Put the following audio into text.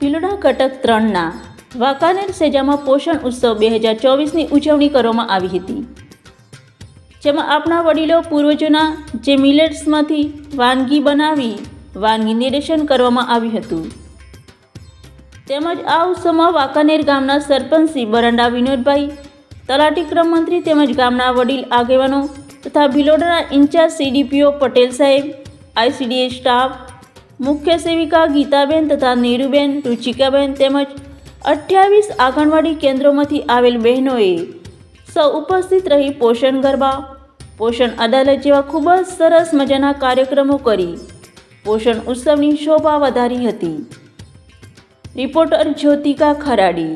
ભીલોડા કટક ત્રણના વાંકાનેર સેજામાં પોષણ ઉત્સવ બે હજાર ચોવીસની ઉજવણી કરવામાં આવી હતી. જેમાં આપણા વડીલો પૂર્વજોના જે મિલેટ્સમાંથી વાનગી બનાવી, વાનગી નિરીક્ષણ કરવામાં આવ્યું હતું. તેમજ આ ઉત્સવમાં વાંકાનેર ગામના સરપંચ શ્રી બરંડા વિનોદભાઈ, તલાટી ક્રમ મંત્રી તેમજ ગામના વડીલ આગેવાનો તથા ભિલોડાના ઇન્ચાર્જ સીડીપીઓ પટેલ સાહેબ આઈસીડીએ સ્ટાફ મુખ્ય સેવિકા ગીતાબેન તથા નીરુબેન રુચિકાબેન તેમજ અઠ્યાવીસ આંગણવાડી કેન્દ્રોમાંથી આવેલ બહેનોએ સૌ ઉપસ્થિત રહી પોષણ ગરબા, પોષણ અદાલત જેવા ખૂબ જ સરસ મજાના કાર્યક્રમો કરી પોષણ ઉત્સવની શોભા વધારી હતી. રિપોર્ટર જ્યોતિકા ખરાડી.